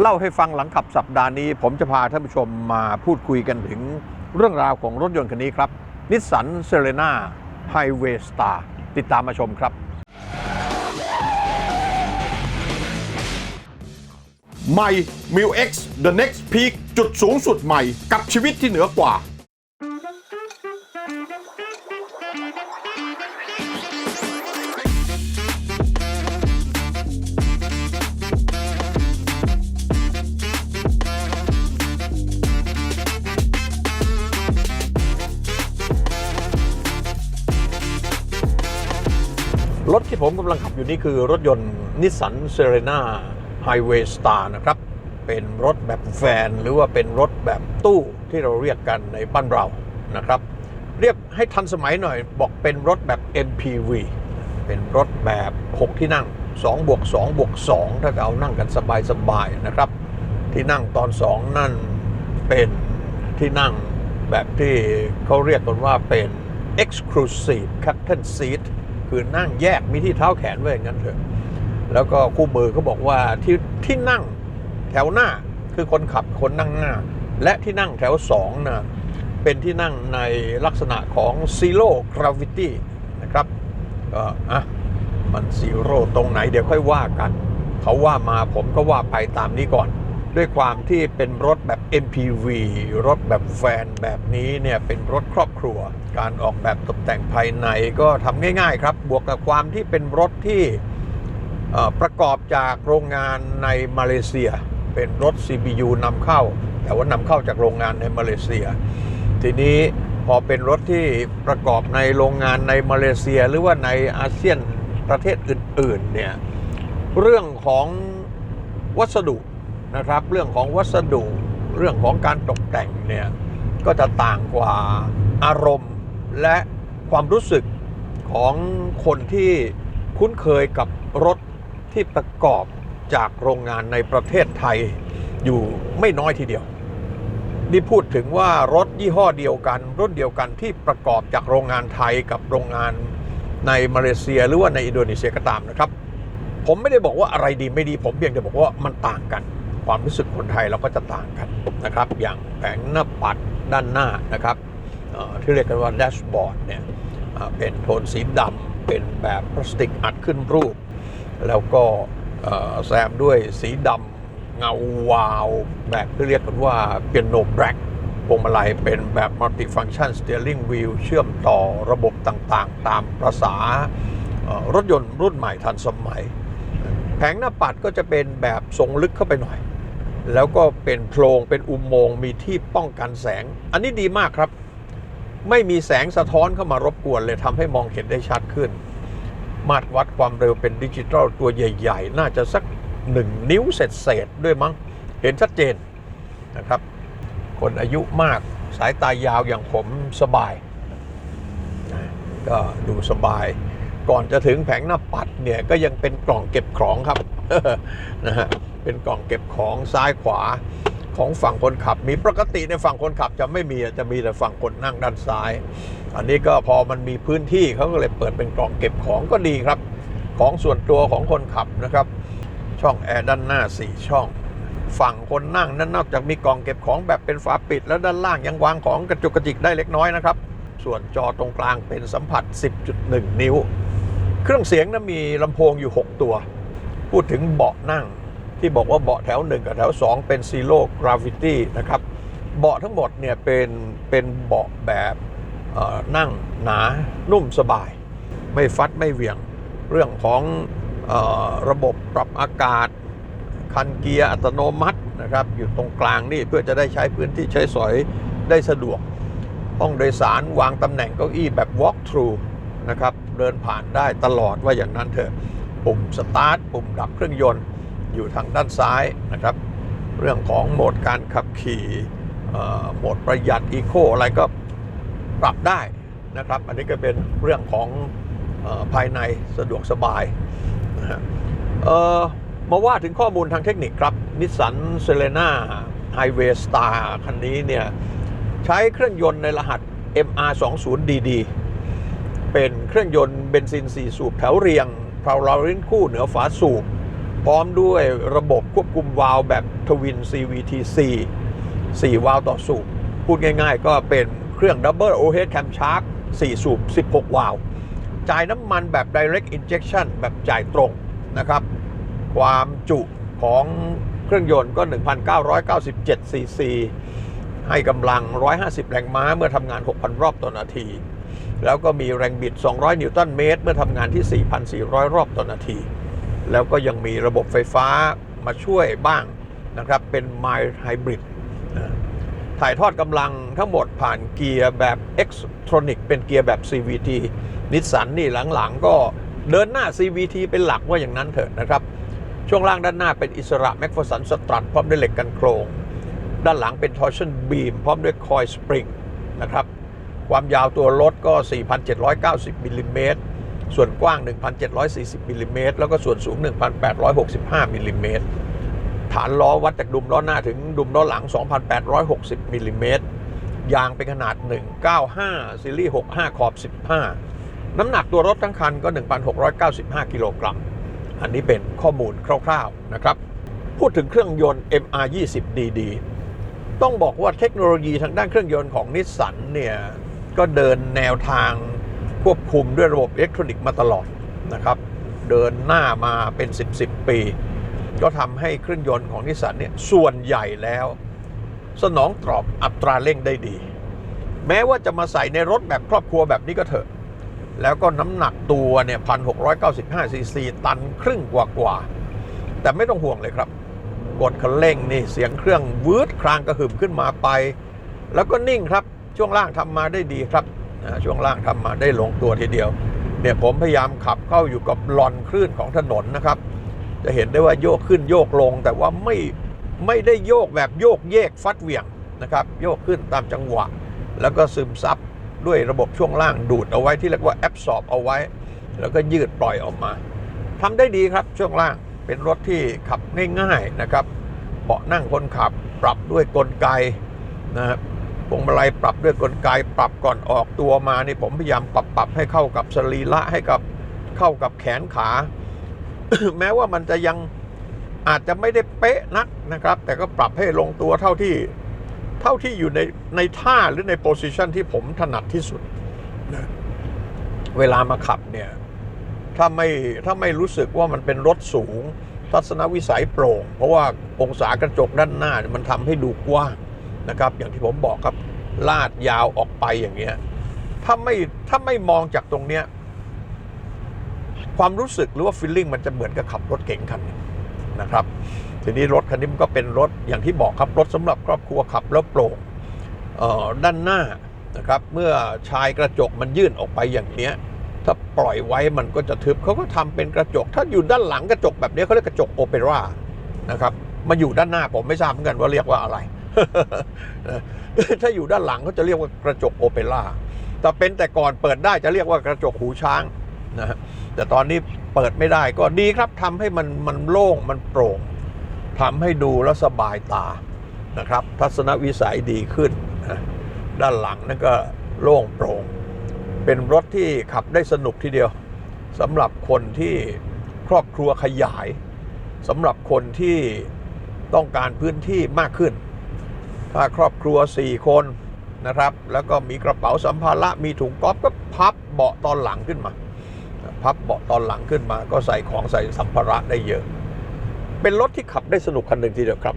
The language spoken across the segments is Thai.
เล่าให้ฟังหลังขับสัปดาห์นี้ ผมจะพาท่านผู้ชมมาพูดคุยกันถึงเรื่องราวของรถยนต์คันนี้ครับนิสสันเซเ e นาไฮเวย์สตาร์ติดตามมาชมครับ ใหม่ m i l X The Next Peak จุดสูงสุดใหม่กับชีวิตที่เหนือกว่า รถที่ผมกำลังขับอยู่นี่คือรถยนต์นิสสันเซเ e นาไฮเวย์สตาร์นะครับ เป็นรถแบบแฟนหรือว่าเป็นรถแบบตู้ที่เราเรียกกันในบ้านเรานะครับ เรียกให้ทันสมัยหน่อยบอกเป็นรถแบบ MPV เป็นรถแบบ 6 ที่นั่ง2บวก2บวก2ถ้าเอานั่งกันสบายๆนะครับ ที่นั่งตอน 2 นั่นเป็นที่นั่งแบบที่เขาเรียกกันว่าเป็น exclusive captain seat คือนั่งแยกมีที่เท้าแขนไว้อย่างนั้นเถอะ แล้วก็คู่มือเขาบอกว่าที่ที่นั่งแถวหน้าคือคนขับคนนั่งหน้า และที่นั่งแถวสองนะเป็นที่นั่งในลักษณะของ zero gravity นะครับก็อะมัน zero ตรงไหนเดี๋ยวค่อยว่ากัน เขาว่ามาผมก็ว่าไปตามนี้ก่อน ด้วยความที่เป็นรถแบบ MPV รถแบบแฟนแบบนี้เนี่ยเป็นรถครอบครัว การออกแบบตกแต่งภายในก็ทำง่ายๆครับ บวกกับความที่เป็นรถที่ประกอบจากโรงงานในมาเลเซีย เป็นรถ CBU นำเข้า แต่ว่านำเข้าจากโรงงานในมาเลเซีย ทีนี้พอเป็นรถที่ประกอบในโรงงานในมาเลเซีย หรือว่าในอาเซียนประเทศอื่นๆเนี่ยเรื่องของวัสดุ นะครับ เรื่องของวัสดุเรื่องของการตกแต่งเนี่ยก็จะต่างกว่าอารมณ์และความรู้สึกของคนที่คุ้นเคยกับรถที่ประกอบจากโรงงานในประเทศไทยอยู่ไม่น้อยทีเดียว นี่พูดถึงว่ารถยี่ห้อเดียวกันรถเดียวกันที่ประกอบจากโรงงานไทยกับโรงงานในมาเลเซียหรือว่าในอินโดนีเซียก็ตามนะครับ ผมไม่ได้บอกว่าอะไรดีไม่ดี ผมเพียงแต่บอกว่ามันต่างกัน ความรู้สึกคนไทยเราก็จะต่างกันนะครับ อย่างแผงหน้าปัดด้านหน้านะครับที่เรียกกันว่าแดชบอร์ดเนี่ยเป็นโทนสีดำเป็นแบบพลาสติกอัดขึ้นรูป แล้วก็แซมด้วยสีดำเงาวาว แบบที่เรียกกันว่าเปียโนแบล็กพวงมาลัยเป็นแบบมัลติฟังชันสเตียริงวีลเชื่อมต่อระบบต่างๆ ตามประษารถยนต์รุ่นใหม่ทันสมัย แผงหน้าปัดก็จะเป็นแบบทรงลึกเข้าไปหน่อย แล้วก็เป็นโพรงเป็นอุโมงค์มีที่ป้องกันแสง อันนี้ดีมากครับ ไม่มีแสงสะท้อนเข้ามารบกวนเลยทำให้มองเห็นได้ชัดขึ้น มาตรวัดความเร็วเป็นดิจิตอลตัวใหญ่ ๆ น่าจะสักหนึ่งนิ้วเศษๆด้วยมั้ง เห็นชัดเจนนะครับ คนอายุมากสายตายาวอย่างผมสบาย ก็ดูสบาย ก่อนจะถึงแผงหน้าปัดเนี่ยก็ยังเป็นกล่องเก็บของครับนะฮะเป็นกล่องเก็บของซ้ายขวาของฝั่งคนขับ มีปกติในฝั่งคนขับจะไม่มีจะมีแต่ฝั่งคนนั่งด้านซ้าย อันนี้ก็พอมันมีพื้นที่เขาก็เลยเปิดเป็นกล่องเก็บของก็ดีครับ ของส่วนตัวของคนขับนะครับ ช่องแอร์ด้านหน้า 4 ช่อง ฝั่งคนนั่งนั้นนอกจากมีกล่องเก็บของแบบเป็นฝาปิด แล้วด้านล่างยังวางของกระจุกกระจิกได้เล็กน้อยนะครับส่วนจอตรงกลางเป็นสัมผัส 10.1 นิ้ว เครื่องเสียงนั้นมีลำโพงอยู่ 6 ตัว พูดถึงเบาะนั่งที่บอกว่าเบาะแถว 1 กับแถว 2 เป็น Zero Gravity นะครับเบาะทั้งหมดเนี่ยเป็นเป็นเบาะแบบนั่งหนานุ่มสบาย ไม่ฟัดไม่เหวี่ยงเรื่องของออระบบปรับอากาศ คันเกียร์อัตโนมัตินะครับอยู่ตรงกลางนี่เพื่อจะได้ใช้พื้นที่ใช้สอยได้สะดวก ห้องโดยสารวางตำแหน่งเก้าอี้แบบ walk through นะครับเดินผ่านได้ตลอดว่าอย่างนั้นเถอะปุ่มสตาร์ทปุ่มดับเครื่องยนต์อยู่ทางด้านซ้ายนะครับ เรื่องของโหมดการขับขี่โหมดประหยัดอีโคอะไรก็ปรับได้นะครับ อันนี้ก็เป็นเรื่องของภายในสะดวกสบายมาว่าถึงข้อมูลทางเทคนิคครับนิสสันเซเลน่าไฮเวย์สตาร์คันนี้เนี่ย ใช้เครื่องยนต์ในรหัส MR20DD เป็นเครื่องยนต์เบนซิน 4 สูบแถวเรียงพลาลารินคู่เหนือฝาสูบ พร้อมด้วยระบบควบคุมวาล์วแบบทวิน CVT4 4 วาล์วต่อสูบ พูดง่ายๆ ก็เป็นเครื่อง Double Overhead Camshaft 4สูบ 16 วาล์วจ่ายน้ำมันแบบ Direct Injection แบบจ่ายตรงนะครับ ความจุของเครื่องยนต์ก็ 1,997 ซีซี ให้กำลัง 150 แรงม้าเมื่อทำงาน 6,000 รอบต่อนาที แล้วก็มีแรงบิด 200 นิวตันเมตร เมื่อทำงานที่ 4,400 รอบต่อนาที แล้วก็ยังมีระบบไฟฟ้ามาช่วยบ้างนะครับ เป็น Mild Hybrid นะถ่ายทอดกำลังทั้งหมดผ่านเกียร์แบบ Xtronic เป็นเกียร์แบบ CVT นิสสันนี่หลังๆ ก็เดินหน้า CVT เป็นหลักว่าอย่างนั้นเถอะนะครับ ช่วงล่างด้านหน้าเป็นอิสระแม็กฟอร์สันสตรัทพร้อมด้วยเหล็กกันโครง ด้านหลังเป็น torsion beam พร้อมด้วยคอยสปริงนะครับ ความยาวตัวรถก็ 4,790มิลลิเมตรส่วนกว้าง 1,740มิลลิเมตรแล้วก็ส่วนสูง 1,865มิลลิเมตรฐานล้อวัดจากดุมล้อหน้าถึงดุมล้อหลัง 2,860มิลลิเมตรยางเป็นขนาด 195 ซีรีส์ 65 ขอบ 15 น้ำหนักตัวรถทั้งคันก็ 1,695 กิโลกรัม อันนี้เป็นข้อมูลคร่าวๆนะครับ พูดถึงเครื่องยนต์ MR20 DD ต้องบอกว่าเทคโนโลยีทางด้านเครื่องยนต์ของนิสสันเนี่ย ก็เดินแนวทางควบคุมด้วยระบบอิเล็กทรอนิกส์มาตลอดนะครับ เดินหน้ามาเป็น 10 10 ปี ก็ทำให้เครื่องยนต์ของนิสสันเนี่ยส่วนใหญ่แล้ว สนองตอบอัตราเร่งได้ดี แม้ว่าจะมาใส่ในรถแบบครอบครัวแบบนี้ก็เถอะ แล้วก็น้ำหนักตัวเนี่ย1,695ซีซีตันครึ่งกว่ากว่า แต่ไม่ต้องห่วงเลยครับ กดคันเร่งนี่เสียงเครื่องวืดครางกระหึ่มขึ้นมาไป แล้วก็นิ่งครับ ช่วงล่างทำมาได้ดีครับช่วงล่างทำมาได้ลงตัวทีเดียวเนี่ยผมพยายามขับเข้าอยู่กับลอนคลื่นของถนนนะครับ จะเห็นได้ว่าโยกขึ้นโยกลง แต่ว่าไม่ไม่ได้โยกแบบโยกเยกฟัดเหวี่ยงนะครับ โยกขึ้นตามจังหวะ แล้วก็ซึมซับด้วยระบบช่วงล่างดูดเอาไว้ที่เรียกว่าแอบสอบเอาไว้ แล้วก็ยืดปล่อยออกมาทำได้ดีครับช่วงล่างเป็นรถที่ขับง่ายๆนะครับเบาะนั่งคนขับปรับด้วยกลไกนะครับ พวงมาลัยปรับด้วยกลไกปรับก่อนออกตัวมานี่ผมพยายามปรับปรับให้เข้ากับสรีระให้กับเข้ากับแขนขา แม้ว่ามันจะยังอาจจะไม่ได้เป๊ะนักนะครับ แต่ก็ปรับให้ลงตัวเท่าที่เท่าที่อยู่ในในท่าหรือในโพสิชันที่ผมถนัดที่สุดนะเวลามาขับเนี่ย ถ้าไม่ถ้าไม่รู้สึกว่ามันเป็นรถสูง ทัศนวิสัยโปร่ง เพราะว่าองศากระจกด้านหน้าเนี่ยมันทำให้ดูกว้าง นะครับ อย่างที่ผมบอกครับลาดยาวออกไปอย่างเงี้ยถ้าไม่ถ้าไม่มองจากตรงเนี้ยความรู้สึกหรือว่าฟีลลิ่งมันจะเหมือนกับขับรถเก๋งคันนึงนะครับ ทีนี้รถคันนี้มันก็เป็นรถอย่างที่บอกครับรถสำหรับครอบครัวขับแล้วโปร่งด้านหน้านะครับเมื่อชายกระจกมันยื่นออกไปอย่างเนี้ยถ้าปล่อยไว้มันก็จะทึบเขาก็ทำเป็นกระจก ถ้าอยู่ด้านหลังกระจกแบบนี้เขาเรียกกระจกโอเปร่านะครับมาอยู่ด้านหน้าผมไม่ทราบเหมือนกันว่าเรียกว่าอะไร ถ้าอยู่ด้านหลังเขาจะเรียกว่ากระจกโอเปร่าแต่เป็นแต่ก่อนเปิดได้จะเรียกว่ากระจกหูช้างนะฮะแต่ตอนนี้เปิดไม่ได้ก็ดีครับทำให้มันมันโล่งมันโปร่งทำให้ดูแล้วสบายตานะครับ ทัศนวิสัยดีขึ้นนะด้านหลังนั่นก็โล่งโปร่ง เป็นรถที่ขับได้สนุกทีเดียวสำหรับคนที่ครอบครัวขยายสำหรับคนที่ต้องการพื้นที่มากขึ้น ถ้าครอบครัว 4 คนนะครับ แล้วก็มีกระเป๋าสัมภาระมีถุงก๊อฟก็พับเบาะตอนหลังขึ้นมา พับเบาะตอนหลังขึ้นมา ก็ใส่ของใส่สัมภาระได้เยอะ เป็นรถที่ขับได้สนุกคันหนึ่งทีเดียวครับ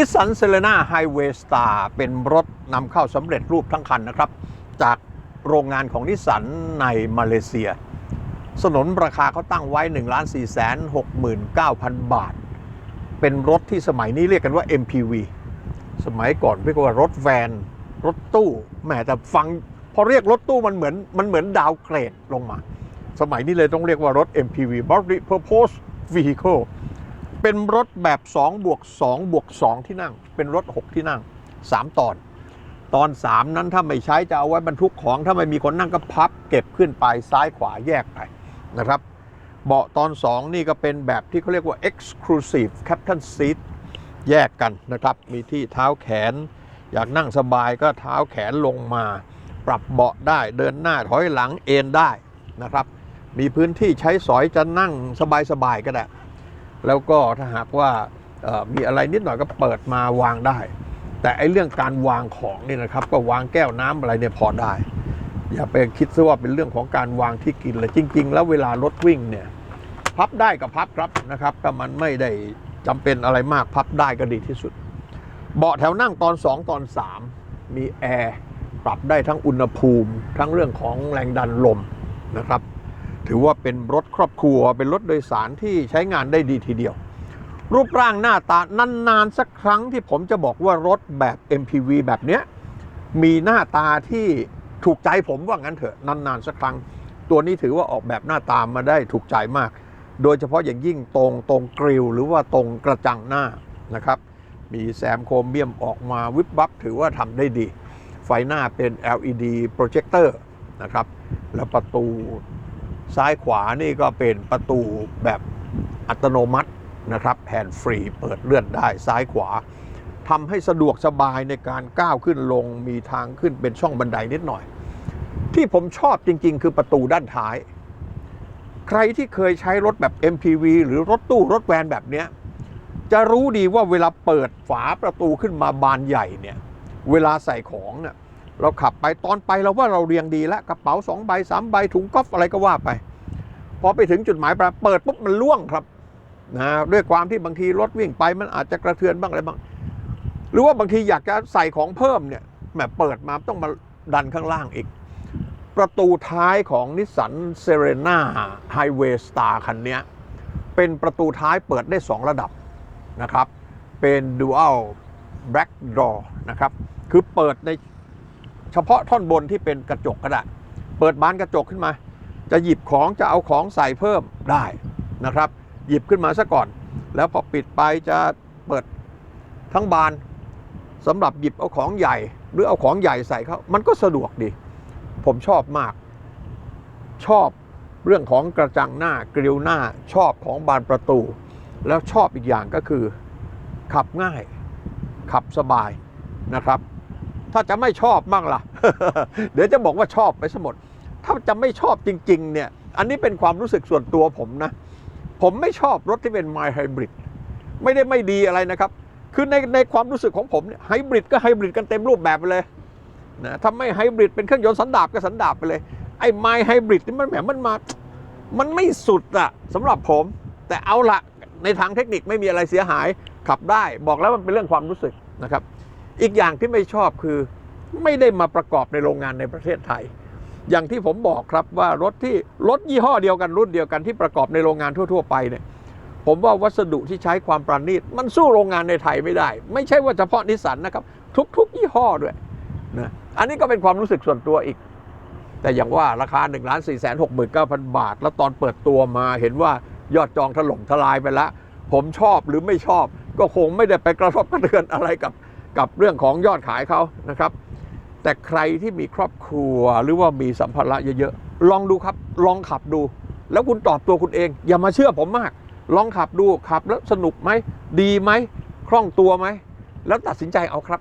นิสสันเซเลนาไฮเวย์สตาร์เป็นรถนำเข้าสำเร็จรูปทั้งคันนะครับ จากโรงงานของนิสสันในมาเลเซีย สนนราคาเขาตั้งไว้1 4 6 9 0 0 0 บาท เป็นรถที่สมัยนี้เรียกกันว่า MPV สมัยก่อนเรียกว่ารถแวนรถตู้แหมแต่ฟังพอเรียกรถตู้มันเหมือนมันเหมือนดาวเกรดลงมา สมัยนี้เลยต้องเรียกว่ารถ MPV Multi Purpose Vehicle เป็นรถแบบ2บวก2บวก2ที่นั่ง เป็นรถ 6 ที่นั่ง 3 ตอน ตอน 3 นั้นถ้าไม่ใช้จะเอาไว้บรรทุกของ ถ้าไม่มีคนนั่งก็พับ เก็บขึ้นไปซ้ายขวาแยกไปนะครับเบาะตอน 2 นี่ก็เป็นแบบที่เขาเรียกว่า exclusive captain seat แยกกันนะครับ มีที่เท้าแขน อยากนั่งสบายก็เท้าแขนลงมา ปรับเบาะได้เดินหน้าถอยหลังเอนได้นะครับ มีพื้นที่ใช้สอยจะนั่งสบายๆก็ได้ แล้วก็ถ้าหากว่ามีอะไรนิดหน่อยก็เปิดมาวางได้ แต่ไอ้เรื่องการวางของนี่นะครับ ก็วางแก้วน้ำอะไรเนี่ยพอได้ อย่าไปคิดซะว่าเป็นเรื่องของการวางที่กินเลยจริง ๆ แล้วเวลารถวิ่งเนี่ยพับได้ก็พับครับนะครับถ้ามันไม่ได้จำเป็นอะไรมากพับได้ก็ดีที่สุด เบาะแถวนั่งตอน 2 ตอน 3 มีแอร์ปรับได้ทั้งอุณหภูมิ ทั้งเรื่องของแรงดันลมนะครับ ถือว่าเป็นรถครอบครัว เป็นรถโดยสารที่ใช้งานได้ดีทีเดียว รูปร่างหน้าตานานๆสักครั้งที่ผมจะบอกว่ารถแบบ MPV แบบเนี้ยมีหน้าตาที่ถูกใจผมว่างั้นเถอะนานๆสักครั้ง ตัวนี้ถือว่าออกแบบหน้าตามาได้ถูกใจมาก โดยเฉพาะอย่างยิ่งตรงตรงกริลหรือว่าตรงกระจังหน้านะครับ มีแซมโครเมียมออกมาวิบวับถือว่าทำได้ดี ไฟหน้าเป็น LED โปรเจคเตอร์นะครับ แล้วประตู ซ้ายขวานี่ก็เป็นประตูแบบอัตโนมัตินะครับแฮนด์ฟรีเปิดเลื่อนได้ซ้ายขวาทำให้สะดวกสบายในการก้าวขึ้นลงมีทางขึ้นเป็นช่องบันไดนิดหน่อย ที่ผมชอบจริง ๆ คือประตูด้านท้าย ใครที่เคยใช้รถแบบ MPV หรือรถตู้รถแวนแบบเนี้ยจะรู้ดีว่าเวลาเปิดฝาประตูขึ้นมาบานใหญ่เนี่ย เวลาใส่ของเนี่ย เราขับไปตอนไปเราว่าเราเรียงดีแล้วกระเป๋าสองใบสามใบถุงก๊อฟอะไรก็ว่าไปพอไปถึงจุดหมายปลายเปิดปุ๊บมันล่วงครับนะด้วยความที่บางทีรถวิ่งไปมันอาจจะกระเทือนบ้างอะไรบ้าง หรือว่าบางทีอยากจะใส่ของเพิ่มเนี่ยแหมเปิดมาต้องมาดันข้างล่างอีก ประตูท้ายของนิสสันเซเรนาไฮเวย์สตาร์คันนี้เป็นประตูท้ายเปิดได้ 2 ระดับนะครับ เป็น Dual Black Door นะครับ คือเปิดใน เฉพาะท่อนบนที่เป็นกระจกก็ได้เปิดบานกระจกขึ้นมา จะหยิบของจะเอาของใส่เพิ่มได้นะครับ หยิบขึ้นมาซะก่อน แล้วพอปิดไปจะเปิดทั้งบานสำหรับหยิบเอาของใหญ่ หรือเอาของใหญ่ใส่เขามันก็สะดวกดี ผมชอบมาก ชอบเรื่องของกระจังหน้ากริลหน้าชอบของบานประตู แล้วชอบอีกอย่างก็คือ ขับง่าย ขับสบายนะครับ ถ้าจะไม่ชอบมั่งล่ะ เดี๋ยวจะบอกว่าชอบไปสมดถ้าจะไม่ชอบจริง ๆ เนี่ย อันนี้เป็นความรู้สึกส่วนตัวผมนะ ผมไม่ชอบรถที่เป็น My Hybrid ไม่ได้ไม่ดีอะไรนะครับ คือในในความรู้สึกของผมเนี่ยไฮบริดก็ไฮบริดกันเต็มรูปแบบไปเลยนะถ้าไม่ไฮบริดเป็นเครื่องยนต์สันดาปก็สันดาปไปเลย ไอ้ไมไฮบริดนี่มันแหมมันมา มันไม่สุดอะสำหรับผม แต่เอาละในทางเทคนิคไม่มีอะไรเสียหายขับได้ บอกแล้วมันเป็นเรื่องความรู้สึกนะครับ อีกอย่างที่ไม่ชอบคือไม่ได้มาประกอบในโรงงานในประเทศไทย อย่างที่ผมบอกครับว่ารถที่รถยี่ห้อเดียวกันรุ่นเดียวกันที่ประกอบในโรงงานทั่ว ๆ ไปเนี่ยผมว่าวัสดุที่ใช้ความประณีตมันสู้โรงงานในไทยไม่ได้ ไม่ใช่ว่าเฉพาะนิสสันนะครับ ทุก ๆ ยี่ห้อด้วยนะอันนี้ก็เป็นความรู้สึกส่วนตัวอีก แต่อย่างว่าราคา1นึ่งล้านสี่แสนหกหมื่นเก้าพันบาท แล้วตอนเปิดตัวมาเห็นว่ายอดจองถล่มทลายไปแล้ว ผมชอบหรือไม่ชอบ ก็คงไม่ได้ไปกระทบกระเทือนอะไรกับ กับเรื่องของยอดขายเขานะครับ แต่ใครที่มีครอบครัวหรือว่ามีสัมภาระเยอะๆลองดูครับลองขับดู แล้วคุณตอบตัวคุณเอง อย่ามาเชื่อผมมาก ลองขับดูขับแล้วสนุกไหมดีไหมคล่องตัวไหมแล้วตัดสินใจเอาครับ